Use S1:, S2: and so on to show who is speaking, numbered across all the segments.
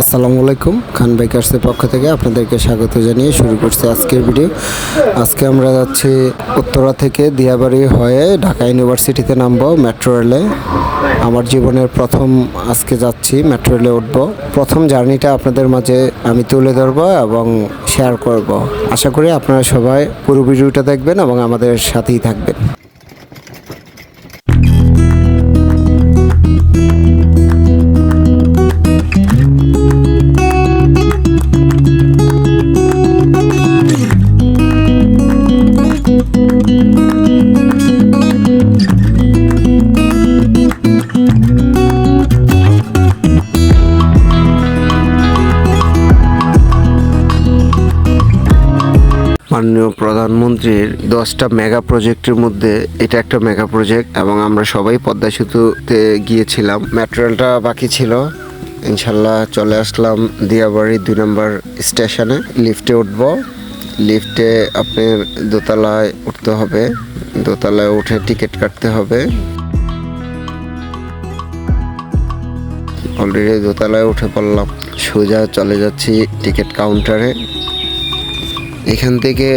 S1: আসসালামু আলাইকুম, খান বাইকার্সের পক্ষ থেকে আপনাদেরকে স্বাগত জানিয়ে শুরু করছি আজকের ভিডিও। আজকে আমরা যাচ্ছি উত্তরা থেকে দিয়াবাড়ি হয়ে ঢাকা ইউনিভার্সিটিতে নামবো মেট্রো রেলে। আমার জীবনের প্রথম আজকে যাচ্ছি মেট্রো রেলে উঠব। প্রথম জার্নিটা আপনাদের মাঝে আমি তুলে ধরবো এবং শেয়ার করব। আশা করি আপনারা সবাই পুরো ভিডিওটা দেখবেন এবং আমাদের সাথেই থাকবেন। মাননীয় প্রধানমন্ত্রীর দশটা মেগা প্রজেক্টের মধ্যে এটা একটা মেগা প্রজেক্ট এবং আমরা সবাই পদ্মা সেতুতে গিয়েছিলাম। ম্যাটেরিয়ালটা বাকি ছিল। ইনশাল্লাহ চলে আসলাম দিয়াবাড়ি দুই নম্বর স্টেশনে। লিফটে উঠবো। লিফটে আপনার দোতলায় উঠতে হবে। দোতলায় উঠে টিকিট কাটতে হবে। অলরেডি দোতলায় উঠে পড়লাম। সোজা চলে যাচ্ছি টিকিট কাউন্টারে এখান থেকে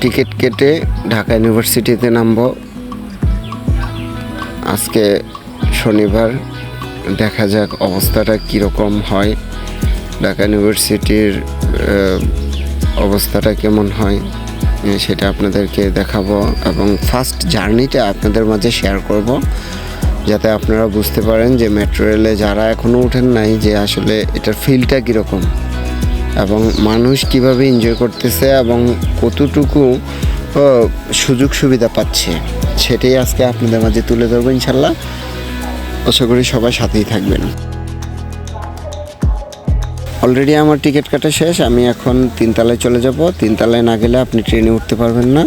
S1: টিকিট কেটে ঢাকা ইউনিভার্সিটিতে নামবো। আজকে শনিবার, দেখা যাক অবস্থাটা কীরকম হয়। ঢাকা ইউনিভার্সিটির অবস্থাটা কেমন হয় সেটা আপনাদেরকে দেখাবো এবং ফার্স্ট জার্নিটা আপনাদের মাঝে শেয়ার করব, যাতে আপনারা বুঝতে পারেন যে মেট্রো রেলে যারা এখনও উঠেন নাই যে আসলে এটার ফিলটা কীরকম। এবং মানুষ কীভাবে এনজয় করতেছে এবং কতটুকু সুযোগ সুবিধা পাচ্ছে, সেটাই আজকে আপনাদের মাঝে তুলে ধরবো ইনশাল্লাহ। আশা করি সবাই সাথেই থাকবেন। অলরেডি আমার টিকিট কাটা শেষ, আমি এখন তিনতলায় চলে যাব। তিনতলায় না গেলে আপনি ট্রেনে উঠতে পারবেন না।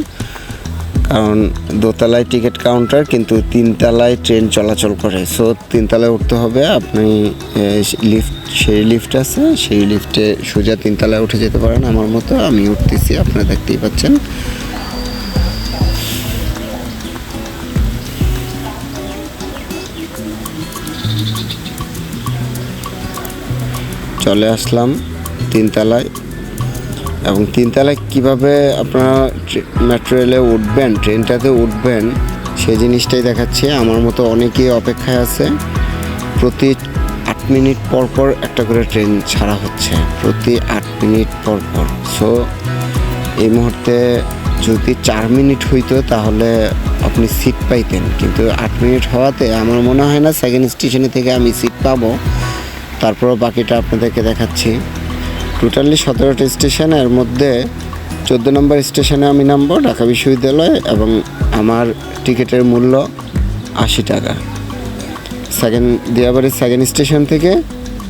S1: কারণ দোতলায় টিকিট কাউন্টার, কিন্তু তিনতলায় ট্রেন চলাচল করে। সো তিনতলায় উঠতে হবে। আপনি লিফট সেই লিফট আছে, সেই লিফটে সোজা তিনতলায় উঠে যেতে পারেন আমার মতো। আমি উঠতেছি, আপনারা দেখতেই পাচ্ছেন। চলে আসলাম তিনতলায়। এবং তিনতলায় কীভাবে আপনারা ট্রে- মেট্রো রেলে উঠবেন, ট্রেনটাতে উঠবেন সেই জিনিসটাই দেখাচ্ছি। আমার মতো অনেকেই অপেক্ষায় আছে। প্রতি আট মিনিট পর পর একটা করে ট্রেন ছাড়া হচ্ছে। প্রতি আট মিনিট পর পর। সো এই মুহূর্তে যদি চার মিনিট হইতো, তাহলে আপনি সিট পাইতেন। কিন্তু আট মিনিট হওয়াতে আমার মনে হয় না সেকেন্ড স্টেশনে থেকে আমি সিট পাবো। তারপরও বাকিটা আপনাদেরকে দেখাচ্ছি। টোটালি সতেরোটা স্টেশনের মধ্যে চোদ্দ নম্বর স্টেশনে আমি নামবো, ঢাকা বিশ্ববিদ্যালয়, এবং আমার টিকিটের মূল্য আশি টাকা। সেকেন্ড দিয়াবাড়ির সেকেন্ড স্টেশন থেকে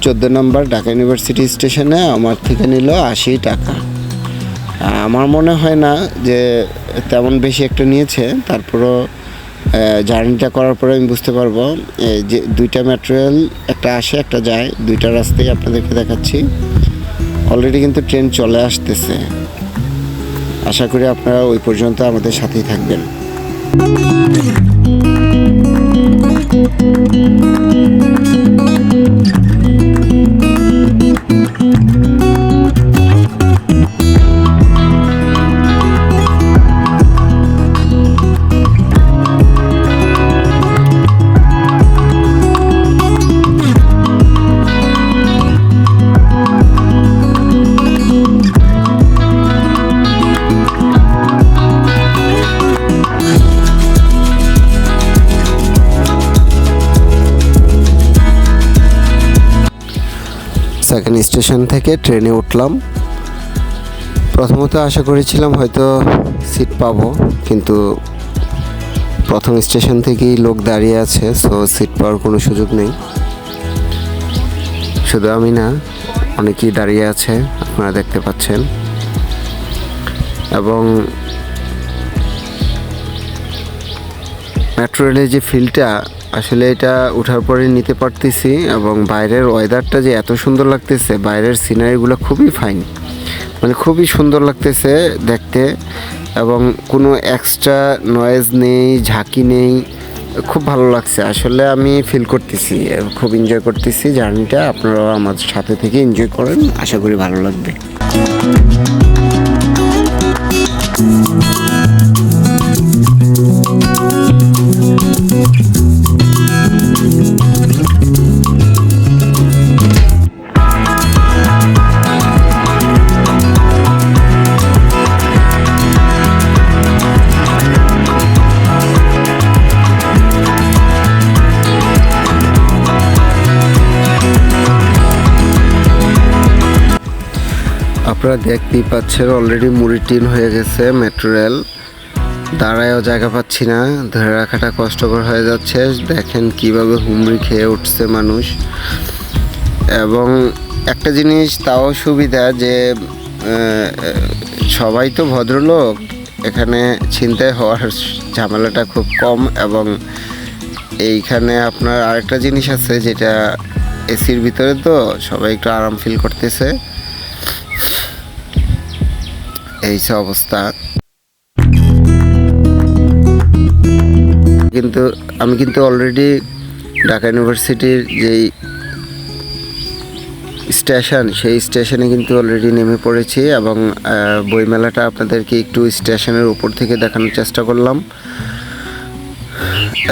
S1: চোদ্দ নম্বর ঢাকা ইউনিভার্সিটি স্টেশনে আমার থেকে নিল আশি টাকা। আমার মনে হয় না যে তেমন বেশি একটা নিয়েছে, তারপরও জার্নিটা করার পরে আমি বুঝতে পারব যে দুইটা ম্যাটেরিয়াল একটা আসে, একটা যায়, দুইটা রাস্তায় আপনাদেরকে দেখাচ্ছি। অলরেডি কিন্তু ট্রেন চলে আসতেছে। আশা করি আপনারা ওই পর্যন্ত আমাদের সাথেই থাকবেন। সেকেন্ড স্টেশন থেকে ট্রেনে উঠলাম। প্রথমত আশা করেছিলাম হয়তো সিট পাবো, কিন্তু প্রথম স্টেশন থেকেই লোক দাঁড়িয়ে আছে, সো সিট পাওয়ার কোনো সুযোগ নেই। শুধু আমি না, অনেকেই দাঁড়িয়ে আছে, আপনারা দেখতে পাচ্ছেন। এবং মেট্রো রেলের যে ফিলটা আসলে এটা উঠার পরে নিতে পারতেছি এবং বাইরের ওয়েদারটা যে এত সুন্দর লাগতেছে, বাইরের সিনারিগুলো খুবই ফাইন মানে খুবই সুন্দর লাগতেছে দেখতে এবং কোনো এক্সট্রা নয়েজ নেই, ঝাঁকি নেই, খুব ভালো লাগছে। আসলে আমি ফিল করতেছি, খুব এনজয় করতেছি জার্নিটা আপনারাও আমার সাথে থেকে এনজয় করেন, আশা করি ভালো লাগবে। আপনারা দেখতেই পাচ্ছেন অলরেডি মুড়ি টিন হয়ে গেছে মেট্রো রেল দাঁড়ায়ও জায়গা পাচ্ছি না, ধরে রাখাটা কষ্টকর হয়ে যাচ্ছে। দেখেন কীভাবে হুমড়ি খেয়ে উঠছে মানুষ। এবং একটা জিনিস, তাও সুবিধা যে সবাই তো ভদ্রলোক। এখানে ছিনতাই হওয়ার ঝামেলাটা খুব কম এবং এইখানে আপনার আরেকটা জিনিস আছে, যেটা এসির ভিতরে তো সবাই একটু আরাম ফিল করতেছে। এই অবস্থা। কিন্তু আমি কিন্তু অলরেডি ঢাকা ইউনিভার্সিটির যেই স্টেশন, সেই স্টেশনে কিন্তু অলরেডি নেমে পড়েছি এবং বইমেলাটা আপনাদেরকে একটু স্টেশনের উপর থেকে দেখানোর চেষ্টা করলাম।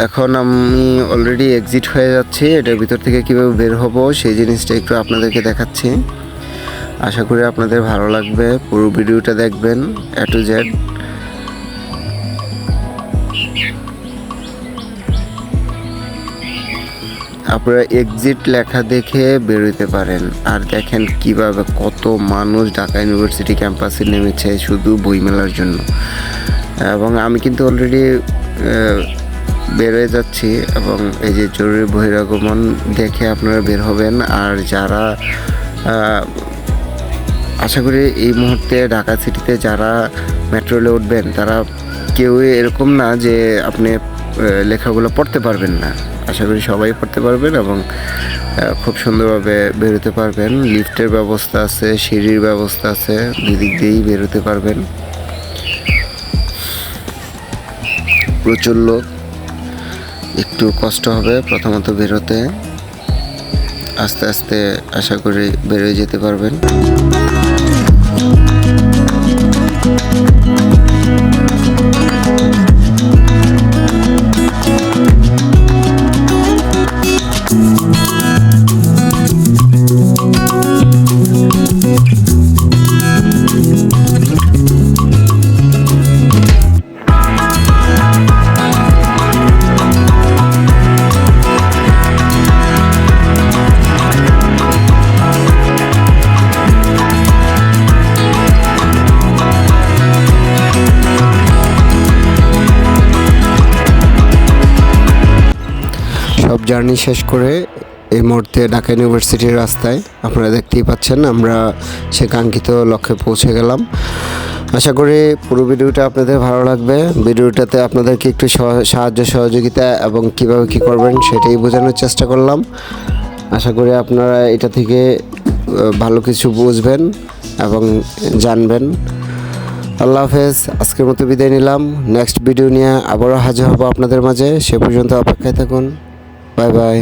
S1: এখন আমি অলরেডি এক্সিট হয়ে যাচ্ছি, এটার ভিতর থেকে কীভাবে বের হব, সেই জিনিসটা একটু আপনাদেরকে দেখাচ্ছি। আশা করি আপনাদের ভালো লাগবে। পুরো ভিডিওটা দেখবেন, এ টু জেড। আপনারা এক্সিট লেখা দেখে বেরোতে পারেন। আর দেখেন কীভাবে কত মানুষ ঢাকা ইউনিভার্সিটি ক্যাম্পাসে নেমেছে শুধু বইমেলার জন্য। এবং আমি কিন্তু অলরেডি বেরোয় যাচ্ছি এবং এই যে জরুরি বহিরাগমন দেখে আপনারা বের হবেন। আর যারা আশা করি এই মুহূর্তে ঢাকা সিটিতে যারা মেট্রো রেলে উঠবেন, তারা কেউই এরকম না যে আপনি লেখাগুলো পড়তে পারবেন না। আশা করি সবাই পড়তে পারবেন এবং খুব সুন্দরভাবে বেরোতে পারবেন। লিফটের ব্যবস্থা আছে, সিঁড়ির ব্যবস্থা আছে, দুদিক দিয়েই বেরোতে পারবেন। প্রচুর লোক, একটু কষ্ট হবে প্রথমত বেরোতে। আস্তে আস্তে আশা করি বেরোয় যেতে পারবেন। সব জার্নি শেষ করে এই মুহূর্তে ঢাকা ইউনিভার্সিটির রাস্তায় আপনারা দেখতেই পাচ্ছেন, আমরা সে কাঙ্ক্ষিত লক্ষ্যে পৌঁছে গেলাম। আশা করি পুরো ভিডিওটা আপনাদের ভালো লাগবে। ভিডিওটাতে আপনাদেরকে একটু সহ- সাহায্য সহযোগিতা এবং কীভাবে কি করবেন সেটাই বোঝানোর চেষ্টা করলাম। আশা করি আপনারা এটা থেকে ভালো কিছু বুঝবেন এবং জানবেন। আল্লাহ হাফেজ, আজকের মতো বিদায় নিলাম। নেক্সট ভিডিও নিয়ে আবারও হাজির হব আপনাদের মাঝে। সে পর্যন্ত অপেক্ষায় থাকুন। Bye bye